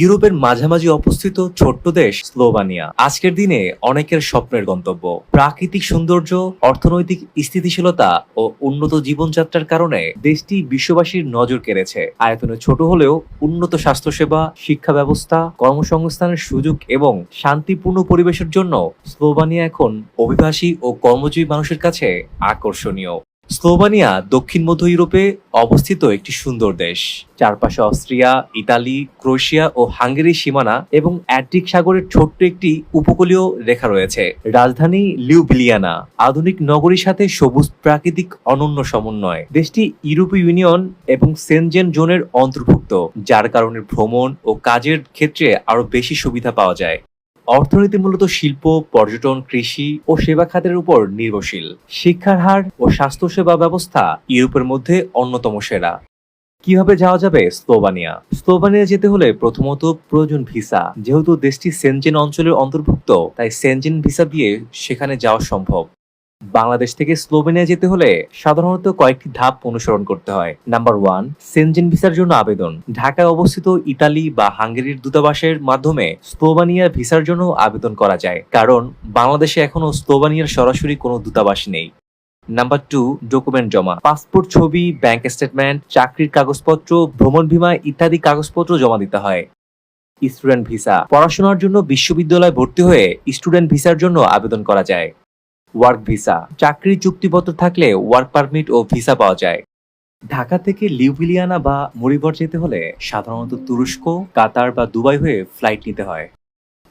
ইউরোপের মাঝামাঝি অবস্থিত ছোট্ট দেশ স্লোভানিয়া। আজকের দিনে অনেকের স্বপ্নের গন্তব্য। প্রাকৃতিক সৌন্দর্য, অর্থনৈতিক স্থিতিশীলতা ও উন্নত জীবনযাত্রার কারণে দেশটি বিশ্ববাসীর নজর কেড়েছে। আয়তনে ছোট হলেও উন্নত স্বাস্থ্যসেবা, শিক্ষা ব্যবস্থা, কর্মসংস্থানের সুযোগ এবং শান্তিপূর্ণ পরিবেশের জন্য স্লোভানিয়া এখন অভিবাসী ও কর্মজীবী মানুষের কাছে আকর্ষণীয়। স্লোভানিয়া দক্ষিণ মধ্য ইউরোপে অবস্থিত একটি সুন্দর দেশ। চারপাশে অস্ট্রিয়া, ইতালি, ক্রোয়েশিয়া ও হাঙ্গেরির সীমানা এবং অ্যাট্রিক সাগরের ছোট্ট একটি উপকূলীয় রেখা রয়েছে। রাজধানী লিউবিলিয়ানা আধুনিক নগরীর সাথে সবুজ প্রাকৃতিক অনন্য সমন্বয়। দেশটি ইউরোপীয় ইউনিয়ন এবং সেনজেন জোনের অন্তর্ভুক্ত, যার কারণে ভ্রমণ ও কাজের ক্ষেত্রে আরও বেশি সুবিধা পাওয়া যায়। অর্থনীতি মূলত শিল্প, পর্যটন, কৃষি ও সেবা খাতের উপর নির্ভরশীল। শিক্ষার হার ও স্বাস্থ্যসেবা ব্যবস্থা ইউরোপের মধ্যে অন্যতম সেরা। কীভাবে যাওয়া যাবে স্লোভানিয়া? স্লোভানিয়া যেতে হলে প্রথমত প্রয়োজন ভিসা। যেহেতু দেশটি সেনজেন অঞ্চলের অন্তর্ভুক্ত, তাই সেনজেন ভিসা দিয়ে সেখানে যাওয়া সম্ভব। বাংলাদেশ থেকে স্লোভেনিয়া যেতে হলে সাধারণত কয়েকটি ধাপ অনুসরণ করতে হয়। নাম্বার ওয়ান, সেনজেন ভিসার জন্য আবেদন। ঢাকায় অবস্থিত ইতালি বা হাঙ্গেরির দূতাবাসের মাধ্যমে স্লোভানিয়ার ভিসার জন্য আবেদন করা যায়। কারণ বাংলাদেশে এখনও স্লোভানিয়ার সরাসরি কোনো দূতাবাস নেই। নাম্বার টু, ডকুমেন্ট জমা। পাসপোর্ট, ছবি, ব্যাংক স্টেটমেন্ট, চাকরির কাগজপত্র, ভ্রমণ বীমা ইত্যাদি কাগজপত্র জমা দিতে হয়। Student visa. পড়াশোনার জন্য বিশ্ববিদ্যালয়ে ভর্তি হয়ে স্টুডেন্ট ভিসার জন্য আবেদন করা যায়। ওয়ার্ক ভিসা চাকরির চুক্তিপত্র থাকলে ওয়ার্ক পারমিট ও ভিসা পাওয়া যায়। ঢাকা থেকে লিউবিলিয়ানা বা মরিবর যেতে হলে সাধারণত তুরস্ক, কাতার বা দুবাই হয়ে ফ্লাইট নিতে হয়।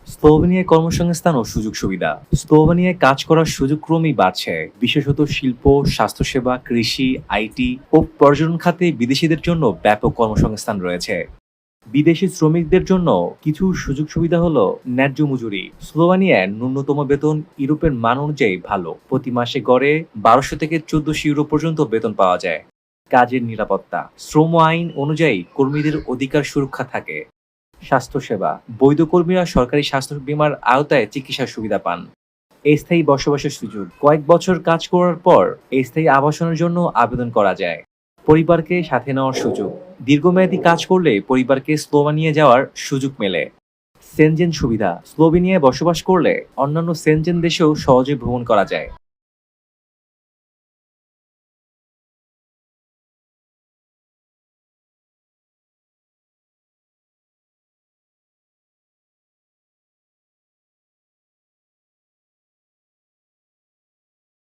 স্লোভেনিয়ায় কর্মসংস্থান ও সুযোগ সুবিধা। স্লোভেনিয়ায় কাজ করার সুযোগ ক্রমেই বাড়ছে। বিশেষত শিল্প, স্বাস্থ্যসেবা, কৃষি, আইটি ও পর্যটন খাতে বিদেশিদের জন্য ব্যাপক কর্মসংস্থান রয়েছে। বিদেশি শ্রমিকদের জন্য কিছু সুযোগ সুবিধা হলো ন্যায্য মজুরি। স্লোভানিয়ার ন্যূনতম বেতন ইউরোপের মান অনুযায়ী ভালো। প্রতি মাসে গড়ে বারোশো থেকে চোদ্দশো ইউরো পর্যন্ত বেতন পাওয়া যায়। কাজের নিরাপত্তা। শ্রম আইন অনুযায়ী কর্মীদের অধিকার সুরক্ষা থাকে। স্বাস্থ্যসেবা। বৈধ কর্মীরা সরকারি স্বাস্থ্য বীমার আওতায় চিকিৎসার সুবিধা পান। স্থায়ী বসবাসের সুযোগ। কয়েক বছর কাজ করার পর স্থায়ী আবাসনের জন্য আবেদন করা যায়। পরিবারকে সাথে নেওয়ার সুযোগ। দীর্ঘমেয়াদী কাজ করলে পরিবারকে স্লোভানিয়া যাওয়ার সুযোগ মেলে। সেনজেন সুবিধা। স্লোভেনিয়ায় বসবাস করলে অন্যান্য সেনজেন দেশেও সহজে ভ্রমণ করা যায়।